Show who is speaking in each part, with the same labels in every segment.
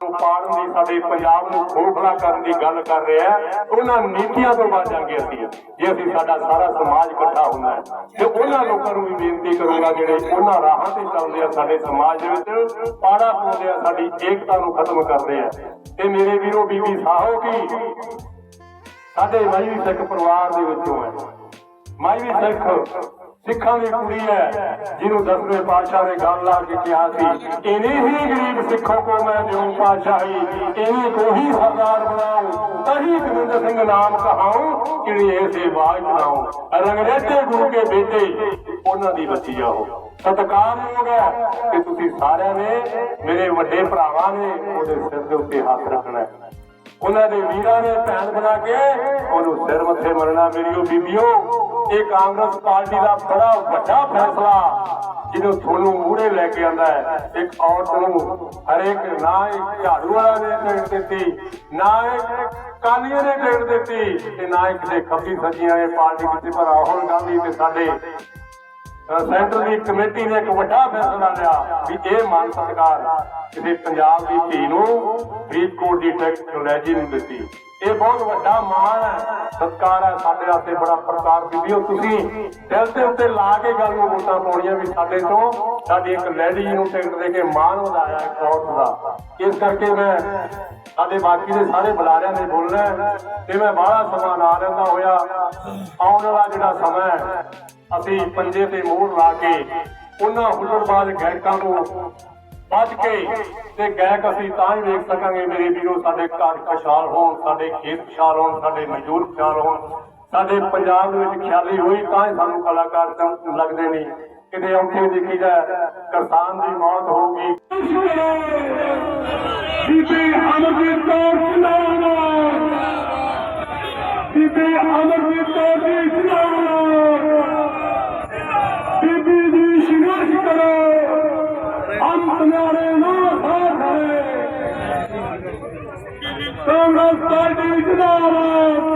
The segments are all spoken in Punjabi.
Speaker 1: ਨੂੰ ਪਾੜਨ ਦੀ ਸਾਡੇ ਪੰਜਾਬ ਨੂੰ ਖੋਖਲਾ ਕਰਨ ਦੀ ਗੱਲ ਕਰ ਰਿਹਾ ਉਹਨਾਂ ਨੀਤੀਆਂ ਤੋਂ ਬਚਾਂਗੇ ਅਸੀਂ। ਜੇ ਅਸੀਂ ਸਾਡਾ ਸਾਰਾ ਸਮਾਜ ਇਕੱਠਾ ਹੁੰਦਾ ਹੈ, ਤੇ ਉਹਨਾਂ ਲੋਕਾਂ ਨੂੰ ਵੀ ਬੇਨਤੀ ਕਰੂੰਗਾ ਜਿਹੜੇ ਉਹਨਾਂ ਰਾਹਾਂ ਤੇ ਚੱਲਦੇ ਆ ਸਾਡੇ ਸਮਾਜ ਦੇ ਵਿੱਚ, ਪਾੜਾ ਪਾਉਂਦੇ ਆ, ਸਾਡੀ ਏਕਤਾ ਨੂੰ ਖਤਮ ਕਰਦੇ ਆ। ਤੇ ਮੇਰੇ ਵੀਰੋ ਬੀਬੀ ਸਾਹੋ ਕੀ, ਸਾਡੇ ਮਾਈ ਸਿੱਖ ਪਰਿਵਾਰ ਦੇ ਵਿੱਚੋਂ ਹੈ। ਮਾਈ ਸਿੱਖ ਸਿੱਖਾਂ ਦੀ ਕੁੜੀ ਹੈ, ਜਿਹਨੂੰ ਦਸਵੇਂ ਪਾਤਸ਼ਾਹ ਨੇ ਗੱਲ ਲਾ ਕੇ ਕਿਹਾ ਸੀ ਇਨੇ ਹੀ ਗਰੀਬ ਸਿੱਖੋਂ ਕੋ ਮੈਂ ਦਿਉ ਪਾਤਸ਼ਾਹੀ ਇਨੇ ਕੋ ਹੀ ਸਰਦਾਰ ਬਣਾਉ ਤਹੀ ਗੋਬਿੰਦ ਸਿੰਘ ਨਾਮ ਕਹਾਉ ਕਿਣੀ ਐਸੇ ਬਾਜ ਬਣਾਉ ਰੰਗਰੇਤੇ ਗੁਰੂ ਕੇ ਬੇਟੇ, ਉਹਨਾਂ ਦੀ ਬੱਚੀ ਆ ਉਹ ਸਤਿਕਾਰਯੋਗ ਹੈ ਕਿ ਤੁਸੀਂ ਸਾਰਿਆਂ ਨੇ, ਮੇਰੇ ਵੱਡੇ ਭਰਾਵਾਂ ਨੇ ਉਹਦੇ ਸਿਰ ਦੇ ਉੱਤੇ ਹੱਥ ਰੱਖਣਾ ਹੈ। ਉਹਨਾਂ ਦੇ ਵੀਰਾਂ ਨੇ ਭੈਣ ਬਣਾ ਕੇ ਉਹਨੂੰ ਸਿਰ ਮੱਥੇ ਮਰਨਾ, ਮੇਰੀਓ ਬੀਬੀਓ। ਇਹ ਕਾਂਗਰਸ ਪਾਰਟੀ ਦਾ ਬੜਾ ਵੱਡਾ ਫੈਸਲਾ, ਜਿਹਨੂੰ ਤੁਹਾਨੂੰ ਮੂਹਰੇ ਲੈ ਕੇ ਆਂਦਾ ਹੈ। ਇੱਕ ਔਰਤ ਨੂੰ ਹਰੇਕ ਨਾ ਇੱਕ ਝਾੜੂ ਵਾਲਾ ਨੇ ਟਿਕਟ ਦਿੱਤੀ, ਨਾ ਇੱਕ ਕਾਲੀਆਂ ਨੇ ਟਿਕਟ ਦਿੱਤੀ ਤੇ ਨਾ ਇੱਕ ਦੇ ਖੱਬੀ ਸੱਜੀਆਂ ਨੇ ਪਾਰਟੀ ਦਿੱਤੀ ਪਰ ਰਾਹੁਲ ਗਾਂਧੀ ਤੇ ਸਾਡੇ ਸੈਂਟਰ ਦੀ ਕਮੇਟੀ ਨੇ ਇੱਕ ਵੱਡਾ ਫੈਸਲਾ ਲਿਆ ਵੀ ਇਹ ਮਾਨ ਸਤਿਕਾਰ ਕਿਸੇ ਪੰਜਾਬ ਦੀ ਧੀ ਨੂੰ ਫਰੀਦਕੋਟ ਦੀ ਟੈਕਨੋਲੋਜੀ ਨੂੰ ਦਿੱਤੀ। ਇਹ ਬਹੁਤ ਵੱਡਾ ਮਾਣ ਹੈ, ਸਤਿਕਾਰ ਹੈ ਸਾਡੇ ਵਾਸਤੇ, ਬੜਾ ਪ੍ਰਕਾਰ ਬੀਬੀਓ ਤੁਸੀਂ। ਦਿਲ ਦੇ ਉੱਤੇ ਲਾ ਕੇ ਗੱਲ ਨੂੰ ਵੋਟਾਂ ਪਾਉਣੀਆਂ ਵੀ ਸਾਡੇ ਤੋਂ। ਸਾਡੀ ਇੱਕ ਲੈਡੀ ਨੂੰ ਟਿਕਟ ਦੇ ਕੇ ਮਾਣ ਵਧਾਇਆ ਇੱਕ ਔਰਤ ਦਾ। ਇਸ ਕਰਕੇ ਮੈਂ ਸਾਡੇ ਬਾਕੀ ਦੇ ਸਾਰੇ ਬੁਲਾਰਿਆਂ ਨੇ ਬੋਲਣਾ ਤੇ ਮੈਂ ਬਾਹਲਾ ਸਮਾਂ ਨਾ ਲੈਂਦਾ ਹੋਇਆ। ਆਉਣ ਵਾਲਾ ਜਿਹੜਾ ਸਮਾਂ ਹੈ, ਅਸੀਂ ਪੰਜੇ ਤੇ ਮੋਹਰ ਲਾ ਕੇ ਉਹਨਾਂ ਹੁਲੜਬਾਜ਼ ਗਾਇਕਾਂ ਨੂੰ ਬਚ ਕੇ ਤੇ ਗਾਇਕ ਅਸੀਂ ਤਾਂ ਹੀ ਵੇਖ ਸਕਾਂਗੇ, ਮੇਰੇ ਵੀਰੋ, ਸਾਡੇ ਘਰ ਖੁਸ਼ਹਾਲ ਹੋਣ, ਸਾਡੇ ਖੇਤ ਖੁਸ਼ਹਾਲ ਹੋਣ, ਸਾਡੇ ਮਜ਼ਦੂਰ ਖੁਸ਼ਹਾਲ ਹੋਣ, ਸਾਡੇ ਪੰਜਾਬ ਦੇ ਵਿੱਚ ਖਿਆਲੀ ਹੋਈ ਤਾਂ ਹੀ ਸਾਨੂੰ ਕਲਾਕਾਰ ਲੱਗਦੇ ਨੇ ਕਿਤੇ ਔਖੇ ਦੇਖੀਦਾ ਕਿਸਾਨ ਦੀ ਮੌਤ ਹੋਊਗੀ। ਬੀਬੀ ਅਮਰਜੀਤ ਕੌਰ ਜਿੰਦਾਬਾਦ। ਬੀਬੀ ਅਮਰਜੀਤ ਕੌਰ ਜੀ ਜਿੰਦਾਬਾਦ। ਬੀਬੀ ਜੀ ਸੰਘਰਸ਼ ਕਰੋ। ਅੰਤ ਨਾਰੇ ਨਾ ਸਾਥ ਹੈ ਕਾਂਗਰਸ ਪਾਰਟੀ ਜਿੰਦਾਬਾਦ।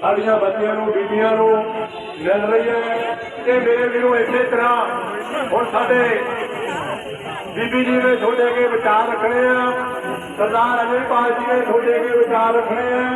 Speaker 1: ਸਾਡੀਆਂ ਬੱਚਿਆਂ ਨੂੰ, ਬੀਬੀਆਂ ਨੂੰ ਮਿਲ ਰਹੀ ਹੈ। ਤੇ ਮੇਰੇ ਵੀਰੋ, ਇਸੇ ਤਰ੍ਹਾਂ ਹੁਣ ਸਾਡੇ ਬੀਬੀ ਜੀ ਨੇ ਤੁਹਾਡੇ ਅੱਗੇ ਵਿਚਾਰ ਰੱਖਣੇ ਆ। ਸਰਦਾਰ ਅਜੇਪਾਲ ਜੀ ਨੇ ਤੁਹਾਡੇ ਅੱਗੇ ਵਿਚਾਰ ਰੱਖਣੇ ਆ।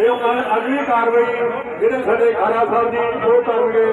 Speaker 1: ਇਹ ਉਹ ਅਗਲੀ ਕਾਰਵਾਈ ਜਿਹੜੇ ਸਾਡੇ ਖਾਰਾ ਸਾਹਿਬ ਜੀ ਉਹ ਕਰਨਗੇ।